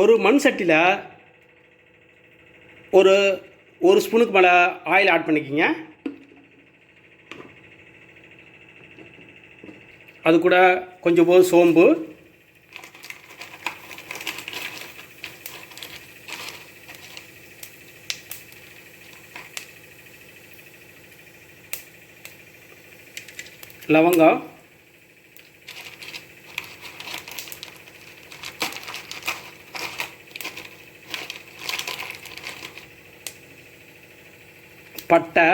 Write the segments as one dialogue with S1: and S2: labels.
S1: ஒரு மண் சட்டியில் ஒரு ஒரு ஸ்பூனுக்கு மேலே ஆயில் ஆட் பண்ணிக்கோங்க. அது கூட கொஞ்சம் போது சோம்பு. லவங்கம். பட்டை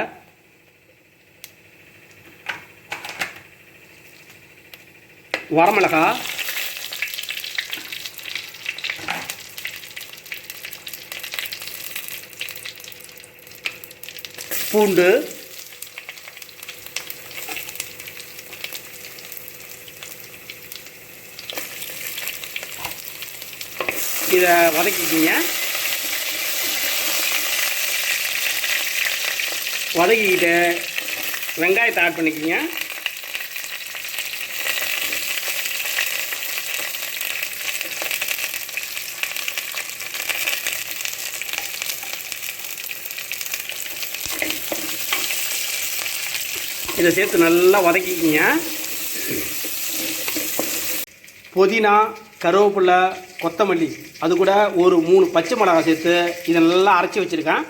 S1: வரமிளகா பூண்டு இதை வதக்கிக்கிங்க. வதக்கிக்கிட்டு வெங்காயத்தை ஆட் பண்ணிக்கிங்க. இதை சேர்த்து நல்லா வதக்கிக்கிங்க. புதினா கருவேப்பிலை கொத்தமல்லி அது கூட ஒரு மூணு பச்சை மிளகாய் சேர்த்து இதை நல்லா அரைச்சி வச்சுருக்கேன்.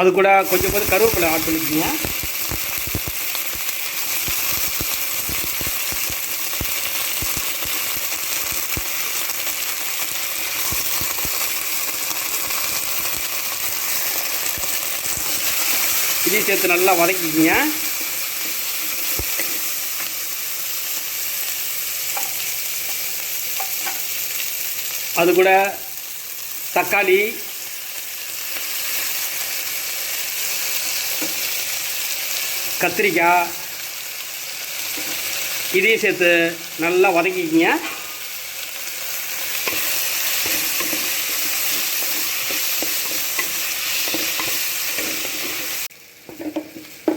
S1: அது கூட கொஞ்சம் கொஞ்சம் கருவேப்பிலை ஆட் பண்ணிக்கோங்க. இதையும் சேர்த்து நல்லா வதக்கிக்கிங்க. அது கூட தக்காளி கத்திரிக்காய் இதையும் சேர்த்து நல்லா வதக்கிக்கிங்க.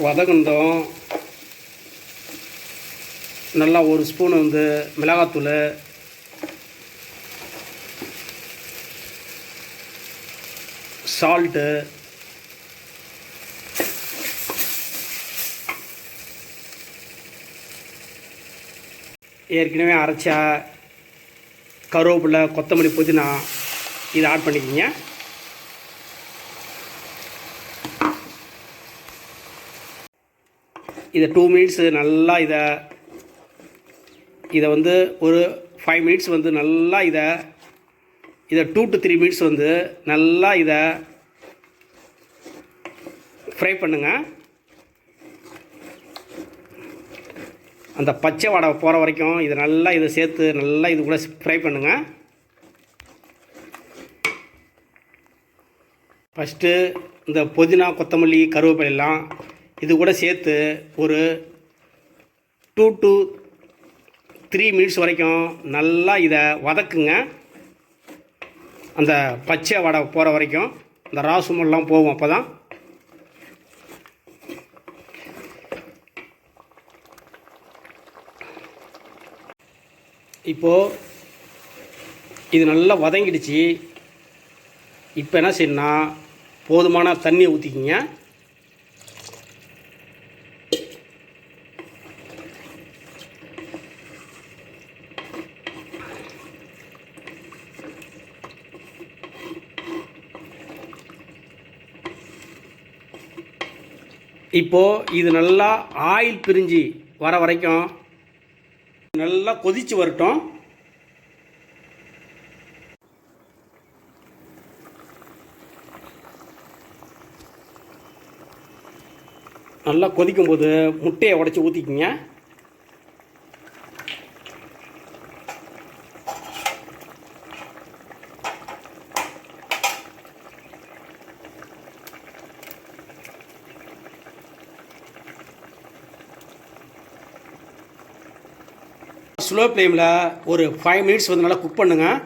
S1: வதகுந்தோம் நல்லா ஒரு ஸ்பூன் வந்து மிளகாத்தூள் சால்ட்டு ஏற்கனவே அரைச்ச கருவேப்பிலை கொத்தமல்லி புதினா இதை ஆட் பண்ணிக்கிங்க. இதை டூ மினிட்ஸு நல்லா இதை இதை வந்து ஒரு ஃபைவ் மினிட்ஸ் வந்து நல்லா இதை இதை டூ டு த்ரீ மினிட்ஸ் வந்து நல்லா இதை ஃப்ரை பண்ணுங்கள் அந்த பச்சை வடை போகிற வரைக்கும் இதை நல்லா இதை சேர்த்து நல்லா இது கூட ஃப்ரை பண்ணுங்கள் ஃபஸ்ட்டு இந்த புதினா கொத்தமல்லி கருவேப்பிலாம் இது கூட சேர்த்து ஒரு டூ டு த்ரீ மினிட்ஸ் வரைக்கும் நல்லா இதை வதக்குங்க. அந்த பச்சை வடை போகிற வரைக்கும் இந்த ராசுமெல்லாம் போகும் அப்போ தான் இப்போது இது நல்லா வதங்கிடுச்சு. இப்போ என்ன செய்யணும்னா போதுமான தண்ணியை ஊற்றிக்கிங்க இப்போது இது நல்லா ஆயில் பிரிஞ்சு வர வரைக்கும் நல்லா கொதிச்சு வரட்டும். நல்லா கொதிக்கும் போது முட்டையை உடச்சி ஊற்றிக்கிங்க ஸ்லோ ஃப்ளேமில் ஒரு ஃபைவ் மினிட்ஸ் வந்து நல்லா குக் பண்ணுங்கள்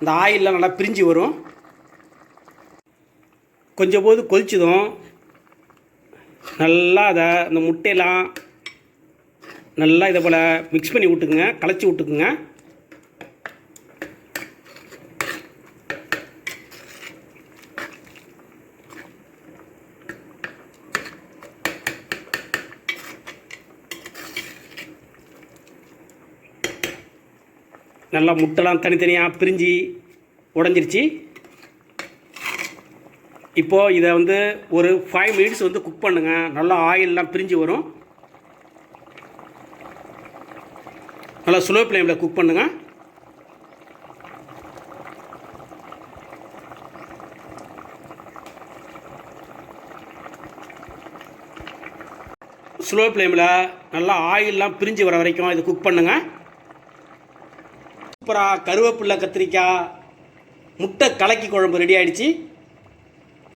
S1: இந்த ஆயிலெலாம் நல்லா பிரிஞ்சு வரும். கொஞ்சம் போது கொதிச்சதும் நல்லா அதை இந்த முட்டையெல்லாம் நல்லா இதை போல் மிக்ஸ் பண்ணி விட்டுக்குங்க கலச்சி விட்டுக்குங்க. நல்லா முட்டைலாம் தனித்தனியாக பிரிஞ்சு உடஞ்சிருச்சு. இப்போது இதை வந்து ஒரு ஃபைவ் மினிட்ஸ் வந்து குக் பண்ணுங்கள் நல்லா ஆயிலெலாம் பிரிஞ்சு வரும். நல்லா ஸ்லோ ஃப்ளேமில் குக் பண்ணுங்க. ஸ்லோ ஃப்ளேமில் நல்லா ஆயிலெலாம் பிரிஞ்சு வர வரைக்கும் இது குக் பண்ணுங்கள் சூப்பராக கருவேப்பில்லை கத்திரிக்காய் முட்டை கலக்கி குழம்பு ரெடி ஆகிடுச்சி